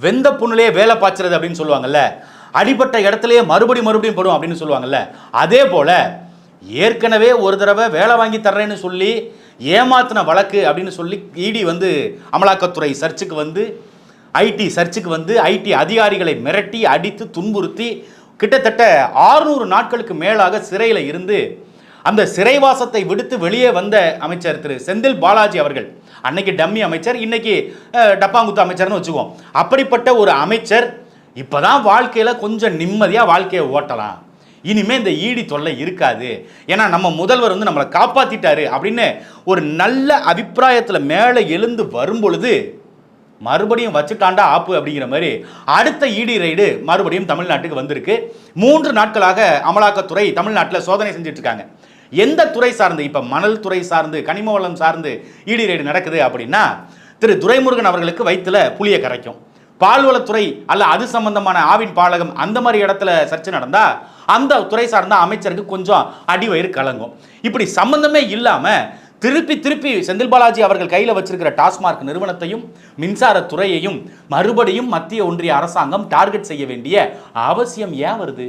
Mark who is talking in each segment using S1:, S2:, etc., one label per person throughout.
S1: வெந்த புண்ணுலேயே வேலை பாய்ச்சறது அப்படின்னு சொல்லுவாங்கல்ல அடிப்பட்ட இடத்துலயே மறுபடி மறுபடியும் படும் அப்படின்னு சொல்லுவாங்கல்ல அதே போல ஏற்கனவே ஒரு தடவை வேலை வாங்கி தர்றேன்னு சொல்லி ஏமாத்தின வழக்கு அப்படின்னு சொல்லி இடி வந்து அமலாக்கத்துறை சர்ச்சுக்கு வந்து ஐடி சர்ச்சுக்கு வந்து ஐடி அதிகாரிகளை மிரட்டி அடித்து துன்புறுத்தி கிட்டத்தட்ட ஆறுநூறு நாட்களுக்கு மேலாக சிறையில் இருந்து அந்த சிறைவாசத்தை விடுத்து வெளியே வந்த அமைச்சர் திரு செந்தில் பாலாஜி அவர்கள் அன்னைக்கு டம்மி அமைச்சர் இன்னைக்கு டப்பாங்குத்து அமைச்சர்னு வச்சுக்குவோம். அப்படிப்பட்ட ஒரு அமைச்சர் இப்போ தான் வாழ்க்கையில் கொஞ்சம் நிம்மதியாக வாழ்க்கையை ஓட்டலாம். இனிமே இந்த ஈடி தொல்லை இருக்காது. ஏன்னா நம்ம முதல்வர் வந்து நம்மளை காப்பாற்றிட்டாரு அப்படின்னு ஒரு நல்ல அபிப்பிராயத்தில் மேலே எழுந்து வரும் பொழுது மறுபடியும் வச்சுட்டாண்டா ஆப்பு அப்படிங்கிற மாதிரி அடுத்த இடி ரைடு மறுபடியும் தமிழ்நாட்டுக்கு வந்திருக்கு. மூன்று நாட்களாக அமலாக்கத்துறை தமிழ்நாட்டில் சோதனை செஞ்சுட்டு இருக்காங்க. எந்த துறை சார்ந்து இப்போ மணல் துறை சார்ந்து கனிம வளம் சார்ந்து இடி ரைடு நடக்குது அப்படின்னா திரு துரைமுருகன் அவர்களுக்கு வயிற்றுல புளிய கரைக்கும். பால்வளத்துறை அல்ல அது சம்பந்தமான ஆவின் பாலகம் அந்த மாதிரி இடத்துல சர்ச்சை நடந்தா அந்த துறை சார்ந்த அமைச்சருக்கு கொஞ்சம் அடிவயிறு கலங்கும். இப்படி சம்பந்தமே இல்லாம திருப்பி திருப்பி செந்தில் பாலாஜி அவர்கள் கையில் வச்சிருக்கிற டாஸ்மார்க் நிறுவனத்தையும் மின்சாரத்துறையையும் மறுபடியும் மத்திய ஒன்றிய அரசாங்கம் டார்கெட் செய்ய வேண்டிய அவசியம் ஏன் வருது?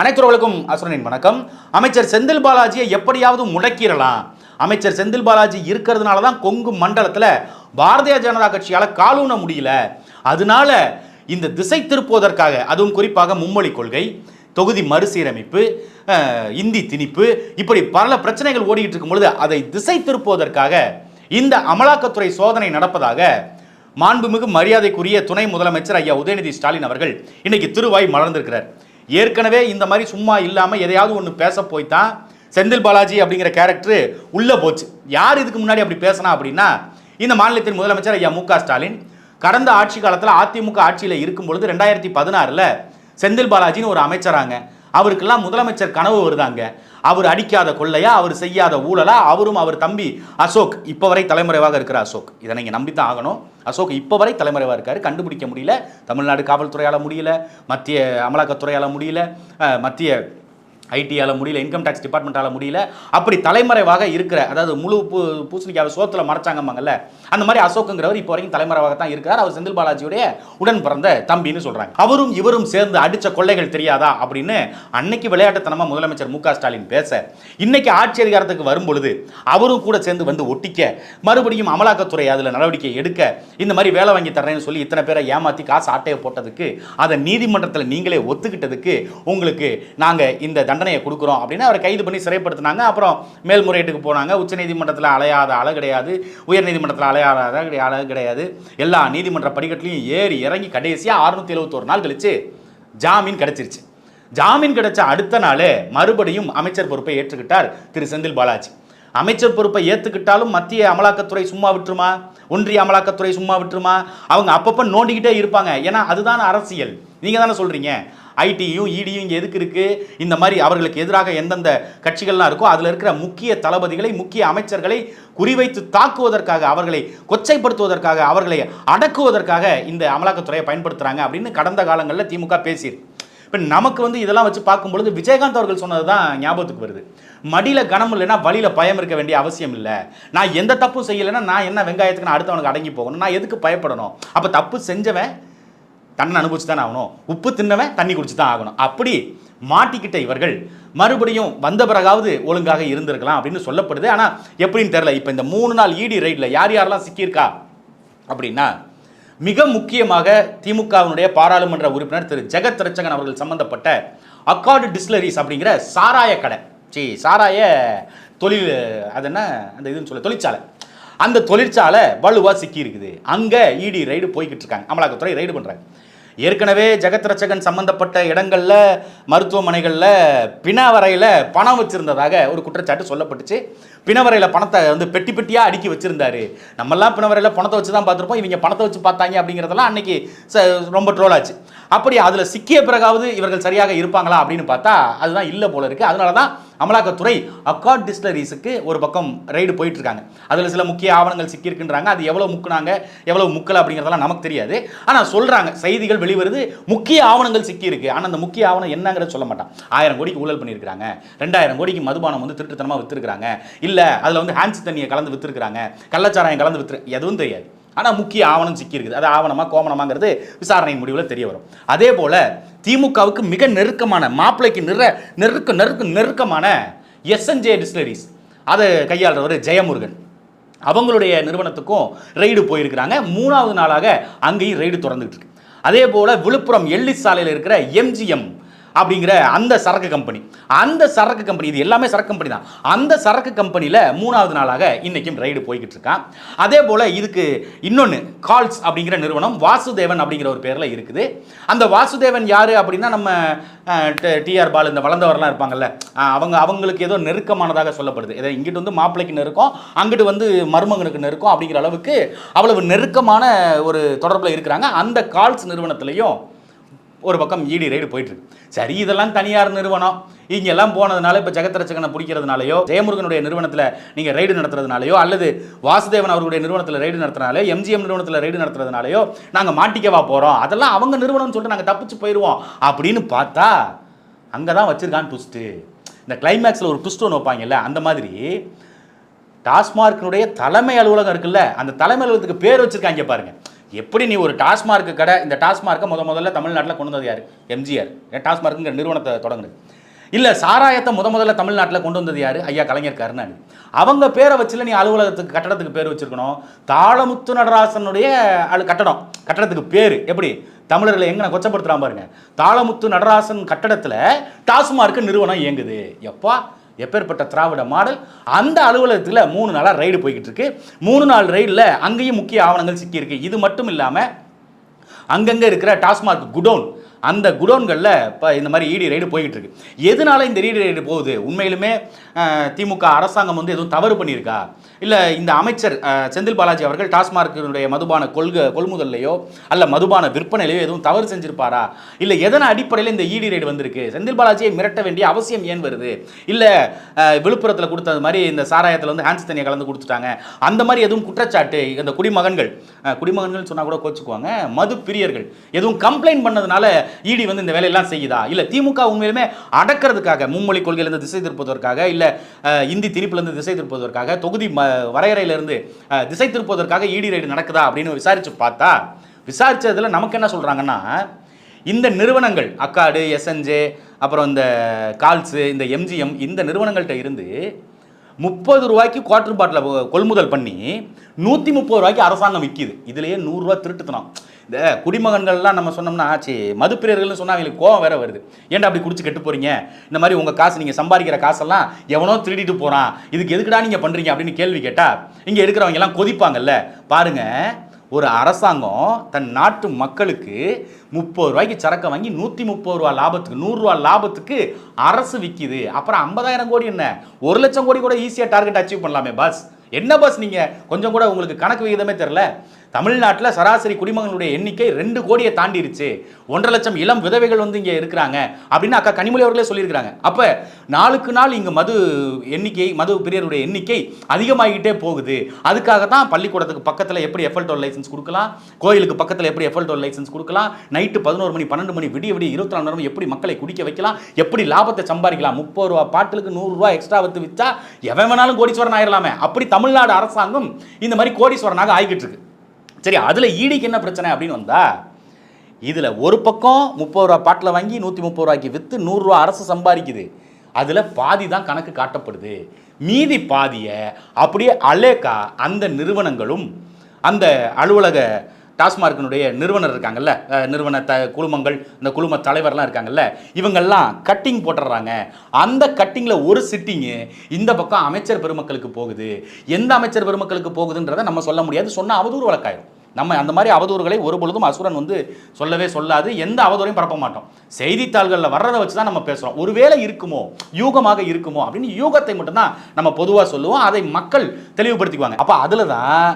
S1: அனைத்துறவுகளுக்கும் அசுரனின் வணக்கம். அமைச்சர் செந்தில் பாலாஜியை எப்படியாவது முடக்கிடலாம். அமைச்சர் செந்தில் பாலாஜி இருக்கிறதுனால தான் கொங்கு மண்டலத்தில் பாரதிய ஜனதா கட்சியால் காலூன முடியல. அதனால இந்த திசை திருப்புவதற்காக அதுவும் குறிப்பாக மும்மொழி கொள்கை தொகுதி மறுசீரமைப்பு இந்தி திணிப்பு இப்படி பல பிரச்சனைகள் ஓடிக்கிட்டு இருக்கும் பொழுது அதை திசை திருப்புவதற்காக இந்த அமலாக்கத்துறை சோதனை நடப்பதாக மாண்புமிகு மரியாதைக்குரிய துணை முதலமைச்சர் ஐயா உதயநிதி ஸ்டாலின் அவர்கள் இன்னைக்கு திருவாய் மலர்ந்திருக்கிறார். ஏற்கனவே இந்த மாதிரி சும்மா இல்லாமல் எதையாவது ஒன்று பேச போய்தான் செந்தில் பாலாஜி அப்படிங்கிற கேரக்டர் உள்ளே போச்சு. யார் இதுக்கு முன்னாடி அப்படி பேசினா அப்படின்னா இந்த மாநிலத்தின் முதலமைச்சர் ஐயா மு ஸ்டாலின். கடந்த ஆட்சி காலத்தில் அதிமுக ஆட்சியில் இருக்கும் பொழுது ரெண்டாயிரத்தி பதினாறில் செந்தில் பாலாஜின்னு ஒரு அமைச்சராங்க. அவருக்கெல்லாம் முதலமைச்சர் கனவு வருதாங்க. அவர் அடிக்காத கொள்ளையா அவர் செய்யாத ஊழலா அவரும் அவர் தம்பி அசோக் இப்போ வரை தலைமறைவாக இருக்கிற அசோக். இதை நீங்கள் நம்பி தான் ஆகணும். அசோக் இப்போ வரை தலைமறைவாக இருக்கார். கண்டுபிடிக்க முடியல. தமிழ்நாடு காவல்துறையால் முடியல. மத்திய அமலாக்கத்துறையால் முடியல. மத்திய ஐடியால் முடியல. இன்கம் டேக்ஸ் டிபார்ட்மெண்ட்டால் முடியல. அப்படி தலைமறைவாக இருக்கிற அதாவது முழு பூ பூசணிக்காவை சோத்தில் மறைச்சாங்கம்பாங்கல்ல அந்த மாதிரி அசோக்குங்கிறவர் இப்போ வரைக்கும் தலைமறைவாக தான் இருக்கிறார். அவர் செந்தில் பாலாஜியுடைய உடன் பிறந்த தம்பின்னு சொல்றாங்க. அவரும் இவரும் சேர்ந்து அடித்த கொள்ளைகள் தெரியாதா அப்படின்னு அன்னைக்கு விளையாட்டுத்தனமாக முதலமைச்சர் மு ஸ்டாலின் பேச இன்னைக்கு ஆட்சி அதிகாரத்துக்கு வரும் பொழுது அவரும் கூட சேர்ந்து வந்து ஒட்டிக்க மறுபடியும் அமலாக்கத்துறை அதில் நடவடிக்கை எடுக்க இந்த மாதிரி வேலை வாங்கி தர்றேன்னு சொல்லி இத்தனை பேரை ஏமாற்றி காசு ஆட்டையை போட்டதுக்கு அதை நீதிமன்றத்தில் நீங்களே ஒத்துக்கிட்டதுக்கு உங்களுக்கு நாங்கள் இந்த தண்டனையை கொடுக்குறோம் அப்படின்னு அவரை கைது பண்ணி சிறைப்படுத்தினாங்க. அப்புறம் மேல்முறையீட்டுக்கு போனாங்க. உச்சநீதிமன்றத்தில் அலையாத அலை கிடையாது. உயர்நீதிமன்றத்தில் அலையாத ஆள கிடையாது. எல்லா நீதிமன்ற படிக்கட்டுலையும் ஏறி இறங்கி கடைசியாக அறுநூத்தி எழுபத்தோரு நாள் கழிச்சு ஜாமீன் கிடைச்சிருச்சு. ஜாமீன் கிடைச்ச அடுத்த நாளே மறுபடியும் அமைச்சர் பொறுப்பை ஏற்றுக்கிட்டார் திரு செந்தில் பாலாஜி. அமைச்சர் பொறுப்பை ஏற்றுக்கிட்டாலும் மத்திய அமலாக்கத்துறை சும்மா விட்டுருமா? ஒன்றிய அமலாக்கத்துறை சும்மா விட்டுருமா? அவங்க அப்பப்போ நோண்டிக்கிட்டே இருப்பாங்க. ஏன்னா அதுதான் அரசியல். நீங்கள் தானே சொல்கிறீங்க ஐடியும் இடியும் இங்கே எதுக்கு இருக்குது இந்த மாதிரி அவர்களுக்கு எதிராக எந்தெந்த கட்சிகள்லாம் இருக்கோ அதில் இருக்கிற முக்கிய தளபதிகளை முக்கிய அமைச்சர்களை குறிவைத்து தாக்குவதற்காக அவர்களை கொச்சைப்படுத்துவதற்காக அவர்களை அடக்குவதற்காக இந்த அமலாக்கத்துறையை பயன்படுத்துகிறாங்க அப்படின்னு கடந்த காலங்களில் திமுக பேசியிருக்கு. இப்போ நமக்கு வந்து இதெல்லாம் வச்சு பார்க்கும்பொழுது விஜயகாந்த் அவர்கள் சொன்னது தான் ஞாபகத்துக்கு வருது. மடியில் கனம் இல்லைன்னா வழியில் பயம் இருக்க வேண்டிய அவசியம் இல்லை. நான் எந்த தப்பும் செய்யலைன்னா நான் என்ன வெங்காயத்துக்கு நான் அடுத்தவனுக்கு அடங்கி போகணும். நான் எதுக்கு பயப்படணும்? அப்போ தப்பு செஞ்சவன் தன்னை அனுபவிச்சு தான் ஆகணும். உப்பு தின்னவன் தண்ணி குடிச்சு தான் ஆகணும். அப்படி மாட்டிக்கிட்ட இவர்கள் மறுபடியும் வந்த பிறகாவது ஒழுங்காக இருந்திருக்கலாம் அப்படின்னு சொல்லப்படுது. ஆனால் எப்படின்னு தெரில இப்போ இந்த மூணு நாள் இடி ரைடில் யார் யாரெல்லாம் சிக்கியிருக்கா? அப்படின்னா மிக முக்கியமாக திமுகவினுடைய பாராளுமன்ற உறுப்பினர் திரு. ஜெகத் ரச்சகன் அவர்கள் சம்பந்தப்பட்ட அக்கார்டு டிஸ்லரிஸ் அப்படிங்கிற சாராய கடை. சி சாராய தொழில் அது என்ன? அந்த இதுன்னு சொல்ல தொழிற்சாலை. அந்த தொழிற்சாலை வலுவாக சிக்கி இருக்குது அங்கே இடி ரைடு போய்கிட்டு இருக்காங்க. அமலாக்கத்துறை ரைடு பண்ணுறாங்க ஏற்கனவே ஜெகத் ரச்சகன் சம்பந்தப்பட்ட இடங்களில் மருத்துவமனைகளில் பிணவரையில் பணம் வச்சிருந்ததாக ஒரு குற்றச்சாட்டு சொல்லப்பட்டுச்சு. பிணவரையில் பணத்தை வந்து பெட்டி பெட்டியாக அடுக்கி வச்சுருந்தாரு. நம்மெல்லாம் பிணவரையில் பணத்தை வச்சு தான் பார்த்துருப்போம். இவங்க பணத்தை வச்சு பார்த்தாங்க அப்படிங்கிறதெல்லாம் அன்னைக்கு ச- ரொம்ப ட்ரோல் ஆச்சு. அப்படி அதில் சிக்கிய பிறகாவது இவர்கள் சரியாக இருப்பாங்களா அப்படின்னு பார்த்தா அதுதான் இல்லை போல இருக்குது அதனால தான் அமலாக்கத்துறை அக்கார்ட் டிஸ்லரிஸுக்கு ஒரு பக்கம் ரைடு போயிட்டு இருக்காங்க அதில் சில முக்கிய ஆவணங்கள் சிக்கியிருக்குன்றாங்க. அது எவ்வளோ முக்குனாங்க எவ்வளோ முக்கல அப்படிங்கிறதெல்லாம் நமக்கு தெரியாது. ஆனால் சொல்கிறாங்க செய்திகள் வெளிவருது முக்கிய ஆவணங்கள் சிக்கியிருக்கு. ஆனால் அந்த முக்கிய ஆவணம் என்னங்கிறத சொல்ல மாட்டான். ஆயிரம் கோடிக்கு ஊழல் பண்ணியிருக்காங்க ரெண்டாயிரம் கோடிக்கு மதுபானம் வந்து திருட்டுத்தனமாக விற்றுருக்காங்க இல்லை அதில் வந்து ஹேண்ட்ஸ் தண்ணியை கலந்து விற்றுருக்காங்க கள்ளச்சாராயம் கலந்து விற்று எதுவும் தெரியாது. ஆனால் முக்கிய ஆவணம் சிக்கியிருக்குது. அது ஆவணமாக கோமணமாங்கிறது விசாரணையின் முடிவில் தெரிய வரும். அதே போல் திமுகவுக்கு மிக நெருக்கமான மாப்பிள்ளைக்கு நிற நெருக்க நெருக்க நெருக்கமான எஸ்என்ஜே டிஸ்லரிஸ் அதை கையாளுறவர் ஜெயமுருகன். அவங்களுடைய நிறுவனத்துக்கும் ரெய்டு போயிருக்கிறாங்க. மூணாவது நாளாக அங்கேயும் ரெய்டு திறந்துட்டு இருக்கு. அதே போல் விழுப்புரம் எள்ளி சாலையில் இருக்கிற எம்ஜிஎம் அப்படிங்கிற அந்த சரக்கு கம்பெனி. அந்த சரக்கு கம்பெனி இது எல்லாமே சரக்கு கம்பெனி தான். அந்த சரக்கு கம்பெனியில் மூணாவது நாளாக இன்றைக்கும் ரைடு போய்கிட்டு இருக்கான். அதே போல் இதுக்கு இன்னொன்று கால்ஸ் அப்படிங்கிற நிறுவனம் வாசுதேவன் அப்படிங்கிற ஒரு பேரில் இருக்குது. அந்த வாசுதேவன் யார் அப்படின்னா நம்ம டிஆர் பால் இந்த வளர்ந்தவர்லாம் இருப்பாங்கல்ல. அவங்க அவங்களுக்கு ஏதோ நெருக்கமானதாக சொல்லப்படுது. ஏதோ இங்கிட்டு வந்து மாப்பிள்ளைக்கு நெருக்கம் அங்கிட்டு வந்து மருமகனுக்கு நெருக்கம் அப்படிங்கிற அளவுக்கு அவ்வளவு நெருக்கமான ஒரு தொடர்பில் இருக்கிறாங்க. அந்த கால்ஸ் நிறுவனத்திலையும் ஒரு பக்கம் இடி ரைடு போயிட்டுருக்கு. சரி இதெல்லாம் தனியார் நிறுவனம். இங்கெல்லாம் போனதுனால இப்போ ஜெகத்ரட்சகனை பிடிக்கிறதுனாலையோ ஜெயமுருகனுடைய நிறுவனத்தில் நீங்கள் ரைடு நடத்துறதுனாலையோ அல்லது வாசுதேவன் அவர்களுடைய நிறுவனத்தில் ரைடு நடத்துறதுனாலயோ எம்ஜிஎம் நிறுவனத்தில் ரைடு நடத்துறதுனாலையோ நாங்கள் மாட்டிக்கவா போகிறோம் அதெல்லாம் அவங்க நிறுவனம்னு சொல்லிட்டு நாங்கள் தப்பிச்சு போயிடுவோம் அப்படின்னு பார்த்தா அங்கே தான் வச்சிருக்கான் ட்விஸ்ட்டு இந்த கிளைமேக்ஸில் ஒரு ட்விஸ்ட் ஒன்று வைப்பாங்கல்ல அந்த மாதிரி டாஸ்மார்க்கினுடைய தலைமை அலுவலகம் இருக்குல்ல அந்த தலைமை அலுவலகத்துக்கு பேர் வச்சுருக்காங்க பாருங்கள் எப்படி நீ ஒரு டாஸ்மார்க் கடை இந்த டாஸ்மார்க்கை முத முதல்ல தமிழ்நாட்டில் கொண்டு வந்தது யார்? எம்ஜிஆர். டாஸ்மார்க்குங்கிற நிறுவனத்தை தொடங்குது இல்லை சாராயத்தை முத முதல்ல தமிழ்நாட்டில் கொண்டு வந்தது யார்? ஐயா கலைஞர் கருணாநிதி. அவங்க பேரை வச்சுல நீ அலுவலகத்துக்கு கட்டடத்துக்கு பேர் வச்சுருக்கணும். தாளமுத்து நடராசனுடைய அழு கட்டடம் கட்டடத்துக்கு பேர். எப்படி? தமிழர்களை எங்கே கொச்சப்படுத்துறான் பாருங்க. தாளமுத்து நடராசன் கட்டடத்தில் டாஸ்மார்க் நிறுவனம் இயங்குது. எப்பா? எப்பேற்பட்ட திராவிட மாடல். அந்த அலுவலகத்தில் மூணு நாளாக ரைடு போய்கிட்டு இருக்கு மூணு நாள் ரைடில் அங்கேயும் முக்கிய ஆவணங்கள் சிக்கியிருக்கு. இது மட்டும் இல்லாமல் அங்கங்கே இருக்கிற டாஸ்மாக் குடோன் அந்த குடோன்களில் இப்போ இந்த மாதிரி இடி ரைடு போய்கிட்டு இருக்கு எதனால இந்த இடி ரைடு போகுது? உண்மையிலுமே திமுக அரசாங்கம் வந்து எதுவும் தவறு பண்ணியிருக்கா? இல்லை இந்த அமைச்சர் செந்தில் பாலாஜி அவர்கள் டாஸ்மார்க்கினுடைய மதுபான கொள்கை கொள்முதல்லையோ அல்ல மதுபான விற்பனையிலையோ எதுவும் தவறு செஞ்சிருப்பாரா? இல்லை எதனை அடிப்படையில் இந்த இடி ரைடு வந்திருக்கு? செந்தில் பாலாஜியை மிரட்ட வேண்டிய அவசியம் ஏன் வருது? இல்லை விழுப்புரத்தில் கொடுத்தது மாதிரி இந்த சாராயத்தில் வந்து ஹேண்ட்ஸ் தண்ணியை கலந்து கொடுத்துட்டாங்க. அந்த மாதிரி எதுவும் குற்றச்சாட்டு இந்த குடிமகன்கள் குடிமகன்கள் சொன்னால் கூட கோச்சுக்குவாங்க மது பிரியர்கள் எதுவும் கம்ப்ளைண்ட் பண்ணதுனால இடி வந்து இந்த வேலையெல்லாம் செய்யுதா? இல்லை திமுக உண்மையிலுமே அடக்கிறதுக்காக மும்மொழி கொள்கையிலிருந்து திசை திருப்புவதற்காக இல்லை இந்தி திணிப்பிலிருந்து திசை திருப்புவதற்காக தொகுதி ம வரையறையிலிருந்து திசை திருப்புவதற்காக இடி ரைடு நடக்குதா அப்படின்னு விசாரிச்சு பார்த்தா விசாரிச்சதுல நமக்கு என்ன சொல்கிறாங்கன்னா இந்த நிறுவனங்கள் அக்காடு எஸ்என்ஜே அப்புறம் இந்த கால்ஸு இந்த எம்ஜிஎம் இந்த நிறுவனங்கள்கிட்ட இருந்து முப்பது ரூபாய்க்கு குவார்டர் பாட்டில் கொள்முதல் பண்ணி நூற்றி முப்பது ரூபாய்க்கு அரசாங்கம் விற்கிது இதுலேயே நூறுரூவா திருட்டுத்தனம். இந்த குடிமகன்கள்லாம் நம்ம சொன்னோம்னா ஆச்சு மதுப்பிரியர்கள்னு சொன்னால் அவங்களுக்கு கோவம் வேற வருது. ஏன்டா அப்படி குடிச்சு கெட்டு போகிறீங்க இந்த மாதிரி உங்கள் காசு நீங்கள் சம்பாதிக்கிற காசெல்லாம் எவனோ திருடிட்டு போகிறான் இதுக்கு எதுக்குடா நீங்கள் பண்ணுறீங்க அப்படின்னு கேள்வி கேட்டால் இங்கே இருக்கிறவங்க எல்லாம் கொதிப்பாங்கல்ல. பாருங்கள் ஒரு அரசாங்கம் தன் நாட்டு மக்களுக்கு முப்பது ரூபாய்க்கு சரக்கை வாங்கி நூற்றி முப்பது ரூபா லாபத்துக்கு நூறுரூவா லாபத்துக்கு அரசு விற்கிது அப்புறம் ஐம்பதாயிரம் கோடி என்ன? ஒரு லட்சம் கோடி கூட ஈஸியாக டார்கெட் அச்சீவ் பண்ணலாமே பஸ் என்ன பஸ் நீங்கள் கொஞ்சம் கூட உங்களுக்கு கணக்கு விகிதமே தெரில தமிழ்நாட்டில் சராசரி குடிமகனுடைய எண்ணிக்கை ரெண்டு கோடியை தாண்டிருச்சு. ஒன்றரை லட்சம் இளம் விதவைகள் வந்து இங்கே இருக்கிறாங்க. அப்படின்னு அக்கா கனிமொழி அவர்களே சொல்லியிருக்கிறாங்க. அப்போ நாளுக்கு நாள் இங்கே மது எண்ணிக்கை மது பிரியருடைய எண்ணிக்கை அதிகமாகிட்டே போகுது. அதுக்காக தான் பள்ளிக்கூடத்துக்கு பக்கத்தில் எப்படி எஃப்எல் டோல் லைசன்ஸ் கொடுக்கலாம் கோயிலுக்கு பக்கத்தில் எப்படி எஃப்எல் டோல் லைசன்ஸ் கொடுக்கலாம் நைட்டு பதினோரு மணி பன்னெண்டு மணி விடிய விடிய இருபத்தி நாலு நேரம் எப்படி மக்களை குடிக்க வைக்கலாம் எப்படி லாபத்தை சம்பாதிக்கலாம் முப்பது ரூபா பாட்டிலுக்கு நூறுரூவா எக்ஸ்ட்ரா வித்து விற்றா எவன் வேணாலும் கோடீஸ்வரன் ஆயிரலாமே. அப்படி தமிழ்நாடு அரசாங்கம் இந்த மாதிரி கோடீஸ்வரனாக ஆகிக்கிட்டு இருக்கு. சரி அதில் ஈடிக்கு என்ன பிரச்சனை அப்படின்னு வந்தா இதில் ஒரு பக்கம் முப்பது ரூபா பாட்டில் வாங்கி நூற்றி முப்பது ரூபாய்க்கு விற்று நூறுரூவா அரசு சம்பாதிக்குது. அதில் பாதி தான் கணக்கு காட்டப்படுது. மீதி பாதியை அப்படியே அலேக்கா அந்த நிறுவனங்களும் அந்த அலுவலக டாஸ்மார்க்கினுடைய நிறுவனர் இருக்காங்கல்ல நிறுவன த குழுமங்கள் இந்த குழும தலைவர்லாம் இருக்காங்கல்ல இவங்கெல்லாம் கட்டிங் போட்டுடுறாங்க. அந்த கட்டிங்கில் ஒரு சிட்டிங்கு இந்த பக்கம் அமைச்சர் பெருமக்களுக்கு போகுது. எந்த அமைச்சர் பெருமக்களுக்கு போகுதுன்றதை நம்ம சொல்ல முடியாது. சொன்னால் அவதூறு வழக்காயிடும் நம்ம அந்த மாதிரி அவதூறுகளை ஒரு பொழுதும் அசுரன் வந்து சொல்லவே சொல்லாது. எந்த அவதூறையும் பரப்ப மாட்டோம். செய்தித்தாள்களில் வர்றதை வச்சு தான் நம்ம பேசுகிறோம் ஒருவேளை இருக்குமோ யூகமாக இருக்குமோ அப்படின்னு யூகத்தை மட்டும்தான் நம்ம பொதுவாக சொல்லுவோம். அதை மக்கள் தெளிவுபடுத்திக்குவாங்க. அப்போ அதில் தான்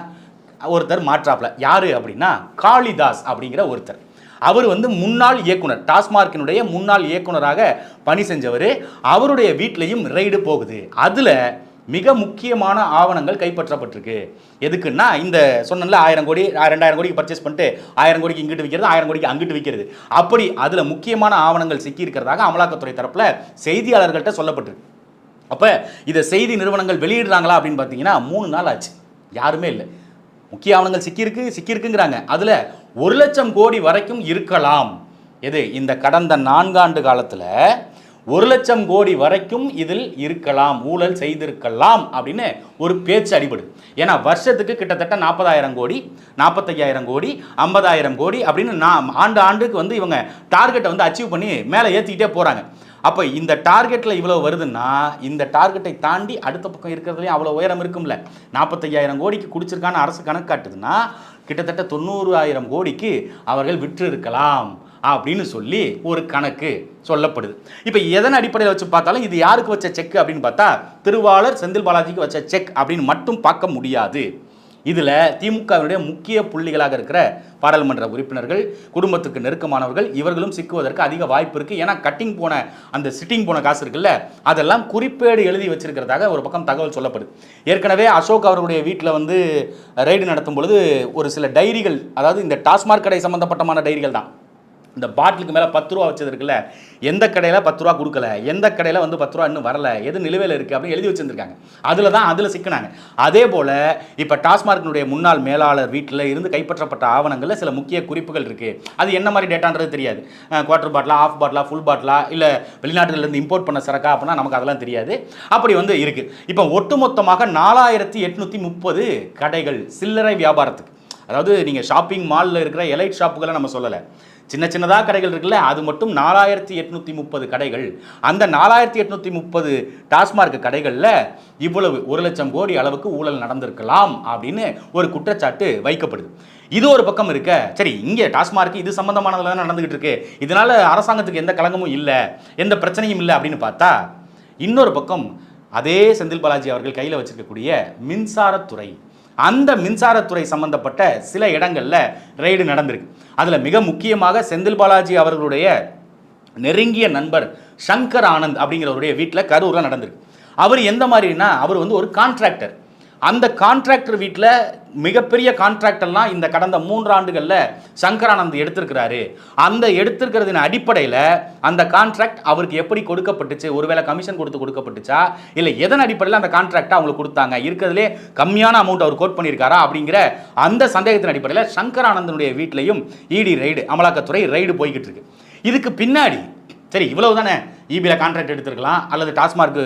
S1: ஒருத்தர் மாற்றாப்புல. யார் அப்படின்னா காளிதாஸ் அப்படிங்கிற ஒருத்தர். அவர் வந்து முன்னாள் இயக்குனர் டாஸ்மார்க்கினுடைய முன்னாள் இயக்குனராக பணி செஞ்சவர். அவருடைய வீட்லையும் ரெய்டு போகுது. அதில் மிக முக்கியமான ஆவணங்கள் கைப்பற்றப்பட்டிருக்கு. எதுக்குன்னா இந்த சொன்னல ஆயிரம் கோடி ரெண்டாயிரம் கோடிக்கு பர்ச்சேஸ் பண்ணிட்டு ஆயிரம் கோடிக்கு இங்கிட்டு விற்கிறது ஆயிரம் கோடிக்கு அங்கிட்டு விற்கிறது அப்படி அதில் முக்கியமான ஆவணங்கள் சிக்கியிருக்கிறதாக அமலாக்கத்துறை தரப்பில் செய்தியாளர்கள்ட்ட சொல்லப்பட்டிருக்கு. அப்போ இதை செய்தி நிறுவனங்கள் வெளியிடுறாங்களா அப்படின்னு பார்த்தீங்கன்னா மூணு நாள் ஆச்சு. யாருமே இல்லை. முக்கிய ஆவணங்கள் சிக்கியிருக்கு சிக்கியிருக்குங்கிறாங்க. அதில் ஒரு லட்சம் கோடி வரைக்கும் இருக்கலாம். எது? இந்த கடந்த நான்காண்டு காலத்தில் ஒரு லட்சம் கோடி வரைக்கும் இதில் இருக்கலாம் ஊழல் செய்திருக்கலாம் அப்படின்னு ஒரு பேச்சு அடிபடுது ஏன்னா வருஷத்துக்கு கிட்டத்தட்ட நாற்பதாயிரம் கோடி நாற்பத்தையாயிரம் கோடி ஐம்பதாயிரம் கோடி அப்படின்னு நான் ஆண்டு ஆண்டுக்கு வந்து இவங்க டார்கெட்டை வந்து அச்சீவ் பண்ணி மேலே ஏற்றிக்கிட்டே போகிறாங்க அப்போ இந்த டார்கெட்டில் இவ்வளோ வருதுன்னா இந்த டார்கெட்டை தாண்டி அடுத்த பக்கம் இருக்கிறதுலையும் அவ்வளோ உயரம் இருக்கும்ல. நாற்பத்தையாயிரம் கோடிக்கு குடிச்சிருக்கான்னு அரசு கணக்கு காட்டுதுன்னா கிட்டத்தட்ட தொண்ணூறு ஆயிரம் கோடிக்கு அவர்கள் விற்று இருக்கலாம் அப்படின்னு சொல்லி ஒரு கணக்கு சொல்லப்படுது. இப்போ எதன் அடிப்படையில் வச்சு பார்த்தாலும் இது யாருக்கு வச்ச செக் அப்படின்னு பார்த்தா திருவாளர் செந்தில் பாலாஜிக்கு வச்ச செக் அப்படின்னு மட்டும் பார்க்க முடியாது. இதில் திமுகவினுடைய முக்கிய புள்ளிகளாக இருக்கிற பாராளுமன்ற உறுப்பினர்கள் குடும்பத்துக்கு நெருக்கமானவர்கள் இவர்களும் சிக்குவதற்கு அதிக வாய்ப்பு இருக்குது ஏன்னா கட்டிங் போன அந்த சிட்டிங் போன காசு இருக்குல்ல அதெல்லாம் குறிப்பேடு எழுதி வச்சிருக்கிறதாக ஒரு பக்கம் தகவல் சொல்லப்படுது. ஏற்கனவே அசோக் அவர்களுடைய வீட்டில் வந்து ரெய்டு நடத்தும் பொழுது ஒரு சில டைரிகள் அதாவது இந்த டாஸ்மாக் கடை சம்பந்தப்பட்டமான டைரிகள் தான். இந்த பாட்டிலுக்கு மேலே பத்து ரூபா வச்சது இருக்குல்ல எந்த கடையில் பத்து ரூபா கொடுக்கல எந்த கடையில் வந்து பத்து ரூபா இன்னும் வரல எது நிலுவையில் இருக்குது அப்படின்னு எழுதி வச்சுருந்துருக்காங்க. அதில் தான் அதில் சிக்கினாங்க. அதே போல் இப்போ டாஸ்மார்க்கினுடைய முன்னாள் மேலாளர் வீட்டில் இருந்து கைப்பற்றப்பட்ட ஆவணங்களில் சில முக்கிய குறிப்புகள் இருக்குது அது என்ன மாதிரி டேட்டான்றது தெரியாது. குவார்ட்டர் பாட்டிலா ஆஃப் பாட்டிலா ஃபுல் பாட்டிலா இல்லை வெளிநாட்டுலேருந்து இம்போர்ட் பண்ண சரக்கா அப்படின்னா நமக்கு அதெல்லாம் தெரியாது. அப்படி வந்து இருக்குது இப்போ ஒட்டுமொத்தமாக நாலாயிரத்தி எட்நூற்றி முப்பது கடைகள் சில்லறை வியாபாரத்துக்கு. அதாவது நீங்கள் ஷாப்பிங் மாலில் இருக்கிற எலைட் ஷாப்புகளை நம்ம சொல்லலை. சின்ன சின்னதாக கடைகள் இருக்குல்ல அது மட்டும் நாலாயிரத்தி எட்நூற்றி முப்பது கடைகள். அந்த நாலாயிரத்தி எட்நூற்றி முப்பது டாஸ்மார்க் கடைகளில் இவ்வளவு ஒரு லட்சம் கோடி அளவுக்கு ஊழல் நடந்திருக்கலாம் அப்படின்னு ஒரு குற்றச்சாட்டு வைக்கப்படுது. இது ஒரு பக்கம் இருக்க சரி இங்கே டாஸ்மார்க் இது சம்மந்தமானதில் தான் நடந்துகிட்டு இருக்கு. இதனால அரசாங்கத்துக்கு எந்த கலங்கமும் இல்லை எந்த பிரச்சனையும் இல்லை அப்படின்னு பார்த்தா இன்னொரு பக்கம் அதே செந்தில் பாலாஜி அவர்கள் கையில் வச்சிருக்கக்கூடிய மின்சாரத்துறை அந்த மின்சாரத்துறை சம்பந்தப்பட்ட சில இடங்களில் ரெய்டு நடந்திருக்கு. அதில் மிக முக்கியமாக செந்தில் பாலாஜி அவர்களுடைய நெருங்கிய நண்பர் சங்கர் ஆனந்த் அப்படிங்கிறவருடைய வீட்டில் கரூரில் நடந்திருக்கு. அவர் எந்த மாதிரினா அவர் வந்து ஒரு கான்ட்ராக்டர் அந்த கான்ட்ராக்டர் வீட்டில் மிகப்பெரிய கான்ட்ராக்டர்லாம் இந்த கடந்த மூன்று ஆண்டுகளில் சங்கரானந்த் எடுத்திருக்கிறாரு. அந்த எடுத்திருக்கிறதின் அடிப்படையில் அந்த கான்ட்ராக்ட் அவருக்கு எப்படி கொடுக்கப்பட்டுச்சு? ஒருவேளை கமிஷன் கொடுத்து கொடுக்கப்பட்டுச்சா? இல்லை எதன் அடிப்படையில் அந்த கான்ட்ராக்டை அவங்களுக்கு கொடுத்தாங்க? இருக்கிறதுலே கம்மியான அமௌண்ட் அவர் கோட் பண்ணியிருக்காரா? அப்படிங்கிற அந்த சந்தேகத்தின் அடிப்படையில் சங்கரானந்தனுடைய வீட்லையும் இடி ரைடு அமலாக்கத்துறை ரைடு போய்கிட்டு இருக்கு. இதுக்கு பின்னாடி சரி இவ்வளவு தானே இபியில் கான்ட்ராக்ட் எடுத்திருக்கலாம் அல்லது டாஸ்மார்க்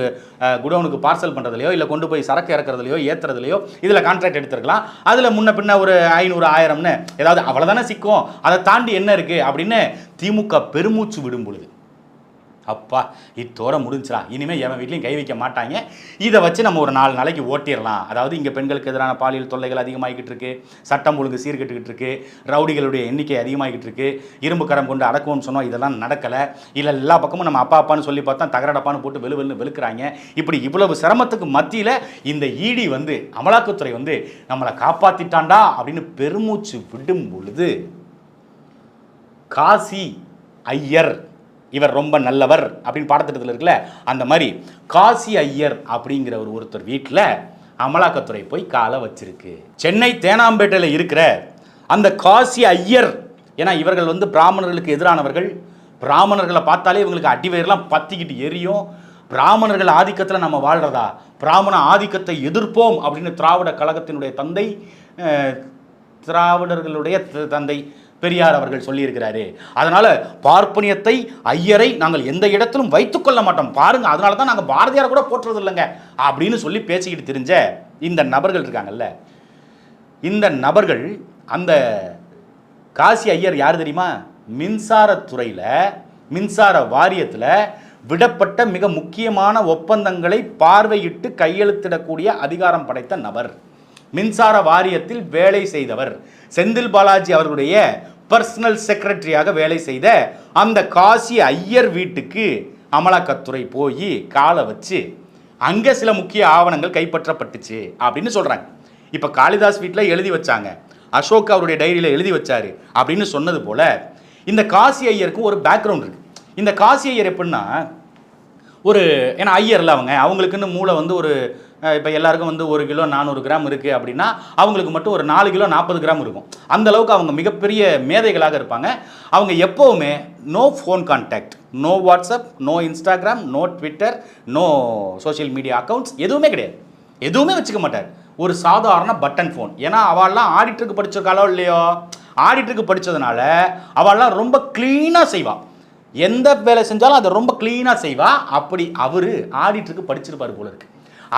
S1: குடோனுக்கு பார்சல் பண்ணுறதுலையோ இல்லை கொண்டு போய் சரக்கு இறக்குறதுலையோ ஏற்றுறதுலையோ இதில் கான்ட்ராக்ட் எடுத்திருக்கலாம். அதில் முன்ன பின்ன ஒரு ஐநூறு ஆயிரம்னு ஏதாவது அவ்வளோதானே சிக்கும்? அதை தாண்டி என்ன இருக்குது அப்படின்னு திமுக பெருமூச்சு விடும் பொழுது. அப்பா இத்தோட முடிஞ்சிடலாம் இனிமேல் எவன் வீட்லையும் கை வைக்க மாட்டாங்க. இதை வச்சு நம்ம ஒரு நாலு நாளைக்கு ஓட்டிடலாம் அதாவது இங்கே பெண்களுக்கு எதிரான பாலியல் தொல்லைகள் அதிகமாகிக்கிட்டு இருக்கு. சட்டம் ஒழுங்கு சீர்கெட்டுக்கிட்டு இருக்கு. ரவுடிகளுடைய எண்ணிக்கை அதிகமாகிக்கிட்டு இருக்கு. இரும்பு கரம் கொண்டு அடக்குவோம்னு சொன்னோம். இதெல்லாம் நடக்கலை. இல்லை எல்லா பக்கமும் நம்ம அப்பா அப்பான்னு சொல்லி பார்த்தா தகரடப்பான்னு போட்டு வெளு வெளுன்னு வெளுக்கிறாங்க. இப்படி இவ்வளவு சிரமத்துக்கு மத்தியில் இந்த ஈடி வந்து அமலாக்கத்துறை வந்து நம்மளை காப்பாற்றிட்டாண்டா அப்படின்னு பெருமூச்சு விடும் பொழுது காசி ஐயர் இவர் ரொம்ப நல்லவர் அப்படின்னு பாடத்திட்டத்தில் இருக்குல்ல அந்த மாதிரி காசி ஐயர் அப்படிங்கிற ஒரு ஒருத்தர் வீட்டில் அமலாக்கத்துறை போய் காலை வச்சிருக்கு. சென்னை தேனாம்பேட்டையில் இருக்கிற அந்த காசி ஐயர் ஏன்னா இவர்கள் வந்து பிராமணர்களுக்கு எதிரானவர்கள். பிராமணர்களை பார்த்தாலே இவங்களுக்கு அடிவயிரெலாம் பத்திக்கிட்டு எரியும். பிராமணர்கள் ஆதிக்கத்தில் நம்ம வாழ்கிறதா பிராமண ஆதிக்கத்தை எதிர்ப்போம் அப்படின்னு திராவிட கழகத்தினுடைய தந்தை திராவிடர்களுடைய த- தந்தை பெரியார் அவர்கள் சொல்லியிருக்கிறாரு. அதனால பார்ப்பனியத்தை ஐயரை நாங்கள் எந்த இடத்திலும் வைத்துக்கொள்ள மாட்டோம். பாருங்க அதனால தான் நாங்கள் பாரதியார் கூட போற்றுறது இல்லைங்க அப்படின்னு சொல்லி பேசிக்கிட்டு தெரிஞ்ச இந்த நபர்கள் இருக்காங்கல்ல. இந்த நபர்கள் அந்த காசி ஐயர் யார் தெரியுமா? மின்சாரத்துறையில் மின்சார வாரியத்தில் விடப்பட்ட மிக முக்கியமான ஒப்பந்தங்களை பார்வையிட்டு கையெழுத்திடக்கூடிய அதிகாரம் படைத்த நபர். மின்சார வாரியத்தில் வேலை செய்தவர். செந்தில் பாலாஜி அவர்களுடைய பர்சனல் செக்ரட்டரியாக வேலை செய்த அந்த காசி ஐயர் வீட்டுக்கு அமலாக்கத்துறை போய் காலை வச்சு அங்கே சில முக்கிய ஆவணங்கள் கைப்பற்றப்பட்டுச்சு அப்படின்னு சொல்கிறாங்க இப்போ காளிதாஸ் வீட்டில் எழுதி வச்சாங்க. அசோக் அவருடைய டைரியில் எழுதி வச்சாரு அப்படின்னு சொன்னது போல இந்த காசி ஐயருக்கு ஒரு பேக்ரவுண்ட் இருக்குது இந்த காசி ஐயர் எப்படின்னா ஒரு ஏன்னா ஐயரில் அவங்க அவங்களுக்குன்னு மூளை வந்து ஒரு இப்போ எல்லாருக்கும் வந்து ஒரு கிலோ நானூறு கிராம் இருக்குது அப்படின்னா அவங்களுக்கு மட்டும் ஒரு நாலு கிலோ நாற்பது கிராம் இருக்கும். அந்த அளவுக்கு அவங்க மிகப்பெரிய மேதைகளாக இருப்பாங்க. அவங்க எப்போவுமே no phone contact no WhatsApp no Instagram no Twitter no social media accounts எதுவுமே கிடையாது. எதுவுமே வச்சுக்க மாட்டார். ஒரு சாதாரண பட்டன் ஃபோன் ஏன்னா அவள்லாம் ஆடிட்டருக்கு படிச்சிருக்காளோ இல்லையோ? ஆடிட்டருக்கு படித்ததுனால அவள்லாம் ரொம்ப க்ளீனாக செய்வாள் எந்த வேலை செஞ்சாலும் அதை ரொம்ப க்ளீனாக செய்வா. அப்படி அவர் ஆடிட்டருக்கு படிச்சிருப்பார் போல இருக்கு.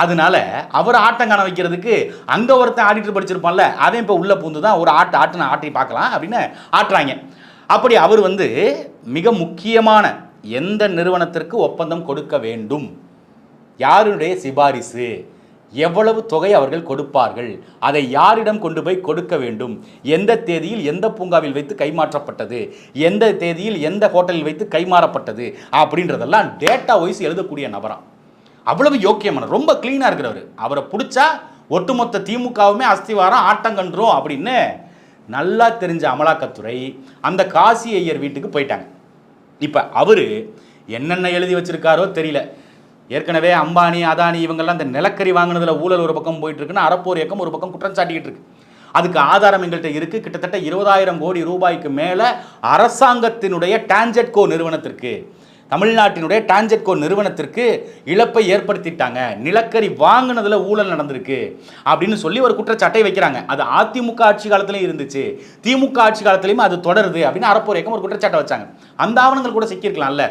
S1: அதனால அவர் ஆட்டம் காண வைக்கிறதுக்கு அங்கே ஒருத்தன் ஆடிட்டர் படிச்சிருப்பான்ல அதையும் இப்போ உள்ளே பூந்து தான் ஒரு ஆட்டு ஆட்டுன ஆட்டி பார்க்கலாம் அப்படின்னு ஆட்டுறாங்க. அப்படி அவர் வந்து மிக முக்கியமான எந்த நிறுவனத்திற்கு ஒப்பந்தம் கொடுக்க வேண்டும்? யாருடைய சிபாரிசு? எவ்வளவு தொகை அவர்கள் கொடுப்பார்கள்? அதை யாரிடம் கொண்டு போய் கொடுக்க வேண்டும்? எந்த தேதியில் எந்த பூங்காவில் வைத்து கைமாற்றப்பட்டது? எந்த தேதியில் எந்த ஹோட்டலில் வைத்து கைமாறப்பட்டது? அப்படின்றதெல்லாம் டேட்டா வைஸ் எழுதக்கூடிய நபராக அவ்வளவு யோக்கியமான ரொம்ப க்ளீனாக இருக்கிறவர். அவரை பிடிச்சா ஒட்டுமொத்த திமுகவுமே அஸ்திவாரம் ஆட்டங்கன்றோம் அப்படின்னு நல்லா தெரிஞ்ச அமலாக்கத்துறை அந்த காசி ஐயர் வீட்டுக்கு போயிட்டாங்க. இப்போ அவர் என்னென்ன எழுதி வச்சிருக்காரோ தெரியல. ஏற்கனவே அம்பானி அதானி இவங்கெல்லாம் இந்த நிலக்கரி வாங்கினதில் ஊழல் ஒரு பக்கம் போயிட்டு இருக்குன்னா அறப்போர் இயக்கம் ஒரு பக்கம் குற்றம் சாட்டிக்கிட்டு இருக்கு அதுக்கு ஆதாரம் எங்கள்கிட்ட இருக்குது கிட்டத்தட்ட இருபதாயிரம் கோடி ரூபாய்க்கு மேலே அரசாங்கத்தினுடைய டான்ஜெட்கோ நிறுவனத்திற்கு தமிழ்நாட்டினுடைய டான்ஜெட்கோ நிறுவனத்திற்கு இழப்பை ஏற்படுத்திட்டாங்க. நிலக்கரி வாங்கினதில் ஊழல் நடந்திருக்கு அப்படின்னு சொல்லி ஒரு குற்றச்சாட்டை வைக்கிறாங்க. அது அதிமுக ஆட்சி காலத்திலையும் இருந்துச்சு. திமுக ஆட்சி காலத்திலையும் அது தொடருது அப்படின்னு அறப்போர் இயக்கம் ஒரு குற்றச்சாட்டை வச்சாங்க. அந்த ஆவணங்கள் கூட சிக்கியிருக்கலாம்ல.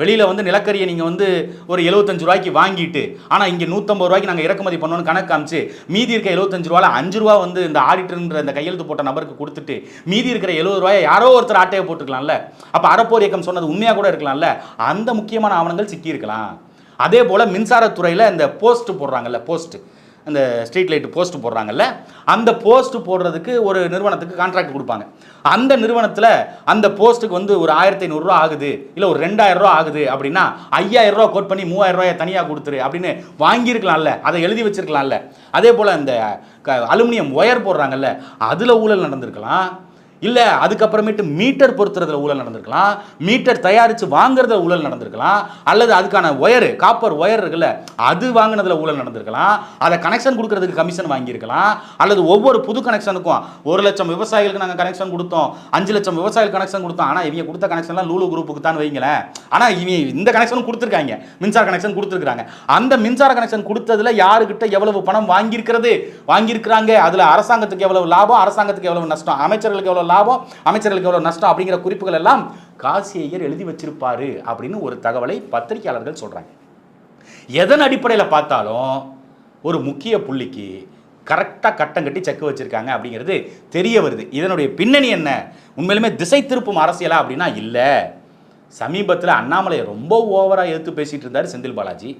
S1: வெளியில் வந்து நிலக்கரியை நீங்கள் வந்து ஒரு எழுபத்தஞ்சு ரூபாய்க்கு வாங்கிட்டு ஆனால் இங்கே நூற்றம்பது ரூபாய்க்கு நாங்கள் இறக்குமதி பண்ணோன்னு கணக்கு காமிச்சு மீதி இருக்க எழுபத்தஞ்சு ரூபாயில் அஞ்சு ரூபா வந்து இந்த ஆடிட்டர்ன்ற இந்த கையெழுத்து போட்ட நபருக்கு கொடுத்துட்டு மீதி இருக்கிற எழுபது ரூபாயை யாரோ ஒருத்தர் ஆட்டையை போட்டுக்கலாம்ல. அப்போ அறப்போர் இயக்கம் சொன்னது உண்மையாக கூட இருக்கலாம்ல. அந்த முக்கியமான ஆவணங்கள் சிக்கியிருக்கலாம். அதே போல் மின்சாரத்துறையில் இந்த போஸ்ட் போடுறாங்கல்ல போஸ்ட்டு அந்த ஸ்ட்ரீட் லைட் போஸ்ட் போடுறாங்கல்ல அந்த போஸ்ட் போடுறதுக்கு ஒரு நிறுவனத்துக்கு கான்ட்ராக்ட் கொடுப்பாங்க. அந்த நிறுவனத்தில் அந்த போஸ்ட்டுக்கு வந்து ஒரு ஆயிரத்தி ஐநூறுரூவா ஆகுது இல்லை ஒரு ரெண்டாயிரம் ரூபா ஆகுது அப்படின்னா ஐயாயிரம் ரூபா கோட் பண்ணி மூவாயிரம் தனியாக கொடுத்துரு அப்படின்னு வாங்கியிருக்கலாம்ல அதை எழுதி வச்சிருக்கலாம்ல. அதே போல் இந்த க அலுமினியம் ஒயர் போடுறாங்கல்ல அதில் ஊழல் நடந்திருக்கலாம். இல்லை அதுக்கப்புறமேட்டு மீட்டர் பொருத்துறதுல ஊழல் நடந்திருக்கலாம். மீட்டர் தயாரித்து வாங்குறதுல ஊழல் நடந்திருக்கலாம். அல்லது அதுக்கான ஒயரு காப்பர் ஒயர் இருக்குல்ல அது வாங்கினதுல ஊழல் நடந்திருக்கலாம். அதை கனெக்ஷன் கொடுக்கறதுக்கு கமிஷன் வாங்கியிருக்கலாம். அல்லது ஒவ்வொரு புது கனெக்ஷனுக்கும் ஒரு லட்சம் விவசாயிகளுக்கு நாங்கள் கனெக்ஷன் கொடுத்தோம் அஞ்சு லட்சம் விவசாயிகள் கனெக்ஷன் கொடுத்தோம். ஆனால் இவங்க கொடுத்த கனெக்ஷன்லாம் லூலு குரூப்புக்கு தான் வைங்களேன். ஆனால் இவங்க இந்த கனெக்ஷனும் கொடுத்துருக்காங்க. மின்சார கனெக்ஷன் கொடுத்துருக்காங்க அந்த மின்சார கனெக்ஷன் கொடுத்ததுல யாருக்கிட்ட எவ்வளவு பணம் வாங்கியிருக்கிறது? வாங்கியிருக்கிறாங்க. அதில் அரசாங்கத்துக்கு எவ்வளவு லாபம்? அரசாங்கத்துக்கு எவ்வளவு நஷ்டம்? அமைச்சர்களுக்கு எவ்வளவு லாபம்? அமைச்சர்களுக்கு எவ்வளோ நஷ்டம்? அப்படிங்கிற குறிப்புகள் எல்லாம் காசி ஐயர் எழுதி வச்சிருப்பாரு அப்படின்னு ஒரு தகவலை பத்திரிகையாளர்கள் சொல்கிறாங்க எதன் அடிப்படையில் பார்த்தாலும் ஒரு முக்கிய புள்ளிக்கு கரெக்டாக கட்டம் கட்டி செக்கு வச்சிருக்காங்க அப்படிங்கிறது தெரிய வருது. இதனுடைய பின்னணி என்ன? உண்மையிலுமே திசை திருப்பும் அரசியலா அப்படின்னா இல்லை. சமீபத்தில் அண்ணாமலையை ரொம்ப ஓவராக எடுத்து பேசிகிட்டு இருந்தார் செந்தில் பாலாஜி.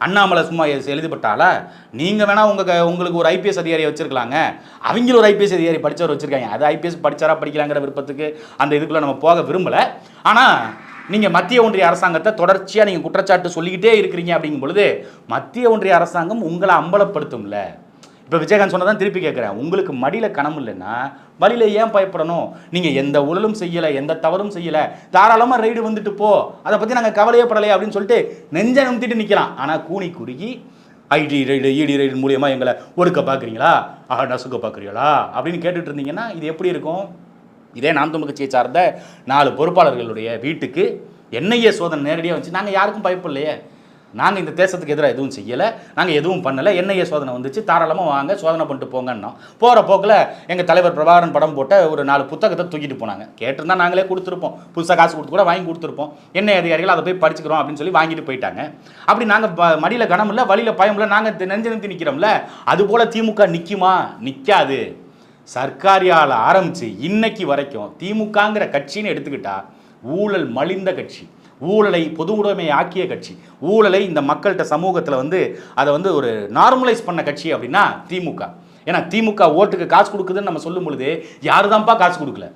S1: அண்ணாமலை சும்மா எ- எழுதிப்பட்டால நீங்கள் வேணால் உங்கள் உங்களுக்கு ஒரு ஐபிஎஸ் அதிகாரியை வச்சுருக்கலாங்க. அவங்களும் ஒரு ஐபிஎஸ் அதிகாரி படித்தவர் வச்சுருக்காங்க. அது ஐபிஎஸ் படிச்சாரா படிக்கலாங்கிற விருப்பத்துக்கு அந்த இதுக்குள்ளே நம்ம போக விரும்பலை. ஆனால் நீங்கள் மத்திய ஒன்றிய அரசாங்கத்தை தொடர்ச்சியாக நீங்கள் குற்றச்சாட்டு சொல்லிக்கிட்டே இருக்கிறீங்க அப்படிங்கும் பொழுது மத்திய ஒன்றிய அரசாங்கம் உங்களை அம்பலப்படுத்தும்ல. இப்போ விஜயகாந்த் சொன்னதான் திருப்பி கேட்குறேன் உங்களுக்கு மடியில் கணம் இல்லைன்னா வழியில் ஏன் பயப்படணும்? நீங்கள் எந்த ஊழலும் செய்யலை எந்த தவறும் செய்யலை. தாராளமாக ரைடு வந்துட்டு போ. அதை பற்றி நாங்கள் கவலையே படலையே அப்படின்னு சொல்லிட்டு நெஞ்ச நிமித்திட்டு நிற்கலாம் ஆனால் கூனி குறுகி ஐடி ரைடு இடி ரைடு மூலியமாக எங்களை ஒடுக்க பார்க்குறீங்களா ஆஹா நசுக்க பார்க்குறீங்களா அப்படின்னு கேட்டுட்டு இருந்தீங்கன்னா இது எப்படி இருக்கும்? இதே நாம் தமிழ் கட்சியை சார்ந்த நாலு பொறுப்பாளர்களுடைய வீட்டுக்கு என்ஐஏ சோதனை நேரடியாக வந்துச்சு நாங்கள் யாருக்கும் பயப்பில்லையே நாங்கள் இந்த தேசத்துக்கு எதிராக எதுவும் செய்யலை. நாங்கள் எதுவும் பண்ணலை. என்ஐஏ சோதனை வந்துச்சு. தாராளமாக வாங்க சோதனை பண்ணிட்டு போங்கன்னோம். போகிற போக்கில் எங்கள் தலைவர் பிரபாகரன் படம் போட்ட ஒரு நாலு புத்தகத்தை தூக்கிட்டு போனாங்க. கேட்டிருந்தா நாங்களே கொடுத்துருப்போம். புதுசாக காசு கொடுத்து கூட வாங்கி கொடுத்துருப்போம். என்ஐ அதிகாரிகள் அதை போய் படிச்சுக்கிறோம் அப்படின்னு சொல்லி வாங்கிட்டு போயிட்டாங்க. அப்படி நாங்கள் மடியில் கனம் இல்லை வழியில் பயம் இல்லை நாங்கள் நெஞ்சு நிறுத்தி நிற்கிறோம்ல அதுபோல் திமுக நிற்குமா நிற்காது சர்க்காரியால் ஆரம்பித்து இன்னைக்கு வரைக்கும் திமுகங்கிற கட்சின்னு எடுத்துக்கிட்டால் ஊழல் மலிந்த கட்சி. ஊழலை பொது உடைமை ஆக்கிய கட்சி. ஊழலை இந்த மக்கள்கிட்ட சமூகத்தில் வந்து அதை வந்து ஒரு நார்மலைஸ் பண்ண கட்சி அப்படின்னா திமுக. ஏன்னா திமுக ஓட்டுக்கு காசு கொடுக்குதுன்னு நம்ம சொல்லும் பொழுது யாரு தான்ப்பா காசு கொடுக்கல?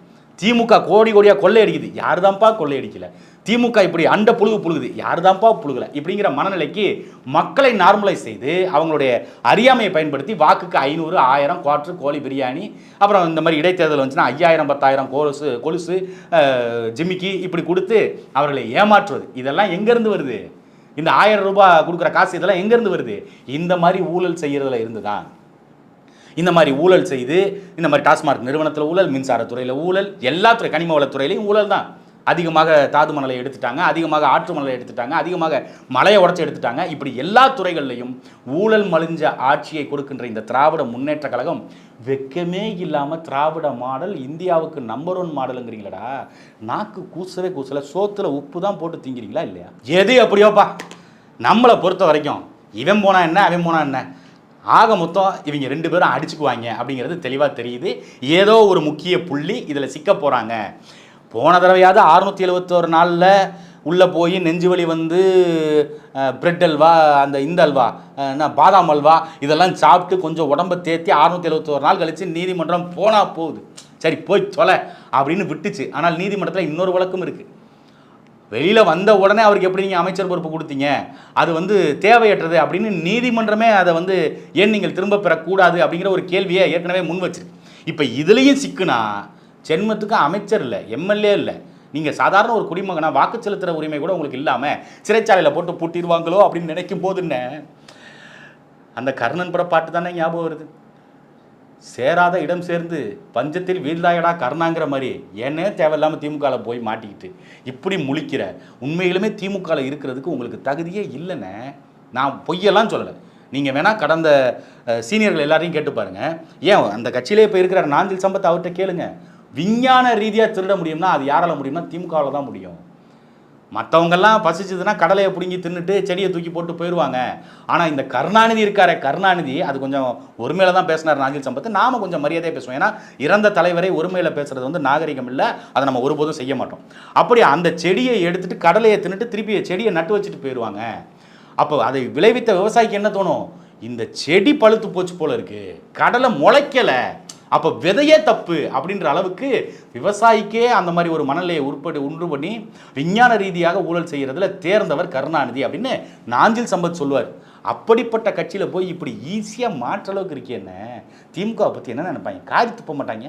S1: திமுக கோடி கோடியாக கொள்ளையடிக்குது. யாரு தான்ப்பா கொள்ளையடிக்கல? திமுக இப்படி அண்ட புழுகு புழுகுது. யார் தான்ப்பா புழுகல? இப்படிங்கிற மனநிலைக்கு மக்களை நார்மலைஸ் செய்து அவங்களுடைய அறியாமையை பயன்படுத்தி வாக்குக்கு ஐநூறு ஆயிரம் குவாட்ரு கோழி பிரியாணி அப்புறம் இந்த மாதிரி இடைத்தேர்தல் வந்துச்சுன்னா ஐயாயிரம் பத்தாயிரம் கொலுசு கொலுசு ஜிமிக்கி இப்படி கொடுத்து அவர்களை ஏமாற்றுவது. இதெல்லாம் எங்கேருந்து வருது? இந்த ஆயிரம் ரூபாய் கொடுக்குற காசு இதெல்லாம் எங்கேருந்து வருது? இந்த மாதிரி ஊழல் செய்கிறதுல இருந்து தான் இந்த மாதிரி ஊழல் செய்து இந்த மாதிரி டாஸ்மார்க் நிறுவனத்தில் ஊழல் மின்சாரத்துறையில் ஊழல் எல்லா துறை கனிம வளத்துறையிலையும் ஊழல் தான் அதிகமாக தாது மணலை எடுத்துட்டாங்க அதிகமாக ஆற்று மணலை எடுத்துட்டாங்க அதிகமாக மலையை உடச்சி எடுத்துட்டாங்க. இப்படி எல்லா துறைகள்லையும் ஊழல் மலிஞ்ச ஆட்சியை கொடுக்கின்ற இந்த திராவிட முன்னேற்ற கழகம் வெக்கமே இல்லாமல் திராவிட மாடல் இந்தியாவுக்கு நம்பர் ஒன் மாடலுங்கிறீங்களடா. நாக்கு கூசவே கூசல சோத்துல உப்பு தான் போட்டு திங்கிறீங்களா இல்லையா? எது அப்படியோப்பா நம்மளை பொறுத்த வரைக்கும் இவன் போனா என்ன அவன் போனா என்ன? ஆக மொத்தம் இவங்க ரெண்டு பேரும் அடிச்சுக்குவாங்க அப்படிங்கிறது தெளிவாக தெரியுது. ஏதோ ஒரு முக்கிய புள்ளி இதில் சிக்க போகிறாங்க போன தடவையாவது அறுநூற்றி எழுபத்தோரு நாளில் உள்ளே போய் நெஞ்சு வலி வந்து பிரெட் அல்வா அந்த இந்த அல்வா என்ன பாதாம் அல்வா இதெல்லாம் சாப்பிட்டு கொஞ்சம் உடம்ப தேத்தி அறுநூற்றி எழுபத்தோரு நாள் கழித்து நீதிமன்றம் போனால் போகுது. சரி போய் தொலை அப்படின்னு விட்டுச்சு. ஆனால் நீதிமன்றத்தில் இன்னொரு வழக்கம் இருக்குது வெளியில் வந்த உடனே அவருக்கு எப்படி நீங்கள் அமைச்சர் பொறுப்பு கொடுத்தீங்க? அது வந்து தேவையற்றது அப்படின்னு நீதிமன்றமே அதை வந்து ஏன் நீங்கள் திரும்ப பெறக்கூடாது அப்படிங்கிற ஒரு கேள்வியை ஏற்கனவே முன் வச்சிருக்கு. இப்போ இதுலேயும் சிக்குனா ஜென்மத்துக்கு அமைச்சர் இல்லை எம்எல்ஏ இல்லை. நீங்கள் சாதாரண ஒரு குடிமகனாக வாக்கு செலுத்துகிற உரிமை கூட உங்களுக்கு இல்லாமல் சிறைச்சாலையில் போட்டு பூட்டிடுவாங்களோ அப்படின்னு நினைக்கும் போதுன்னு அந்த கர்ணன் பட பாட்டு தானே ஞாபகம் வருது. சேராத இடம் சேர்ந்து பஞ்சத்தில் வீழ்ந்தாயடா கருணாங்கிற மாதிரி ஏன்னே தேவையில்லாமல் திமுகவில் போய் மாட்டிக்கிட்டு இப்படி முழிக்கிற உண்மையிலுமே திமுகவில் இருக்கிறதுக்கு உங்களுக்கு தகுதியே இல்லைண்ணே நான் பொய்யெல்லாம் சொல்லலை. நீங்கள் வேணால் கடந்த சீனியர்கள் எல்லாரையும் கேட்டு பாருங்கள் ஏன் அந்த கட்சியிலே இப்போ இருக்கிற நாஞ்சில் சம்பத் அவர்கிட்ட கேளுங்க. விஞ்ஞான ரீதியாக திருட முடியும்னா அது யாரால முடியும்னா திமுகவில் தான் முடியும். மற்றவங்கெல்லாம் பசிச்சதுன்னா கடலையை பிடுங்கி தின்னுட்டு செடியை தூக்கி போட்டு போயிடுவாங்க ஆனால் இந்த கருணாநிதி இருக்காரே கருணாநிதி அது கொஞ்சம் ஒருமையில தான் பேசினார் நாஞ்சில் சம்பத்து. நாம கொஞ்சம் மரியாதையாக பேசுவோம். ஏன்னா இறந்த தலைவரை ஒருமையில பேசுறது வந்து நாகரிகம் இல்லை அதை நம்ம ஒருபோதும் செய்ய மாட்டோம். அப்படி அந்த செடியை எடுத்துட்டு கடலையை தின்னுட்டு திருப்பி செடியை நட்டு வச்சுட்டு போயிடுவாங்க அப்போ அதை விளைவித்த விவசாயிக்கு என்ன தோணும்? இந்த செடி பழுத்து போச்சு போல இருக்கு. கடலை முளைக்கலை. அப்போ விதையே தப்பு அப்படின்ற அளவுக்கு விவசாயிக்கே அந்த மாதிரி ஒரு மனநிலையை உட்பட்டு உண்டு பண்ணி விஞ்ஞான ரீதியாக ஊழல் செய்கிறதுல தேர்ந்தவர் கருணாநிதி அப்படின்னு நாஞ்சில் சம்பத் சொல்லுவார். அப்படிப்பட்ட கட்சியில் போய் இப்படி ஈஸியாக மாற்ற அளவுக்கு இருக்கே என்ன? திமுக பற்றி என்ன நினைப்பாங்க? காரி துப்ப மாட்டாங்க?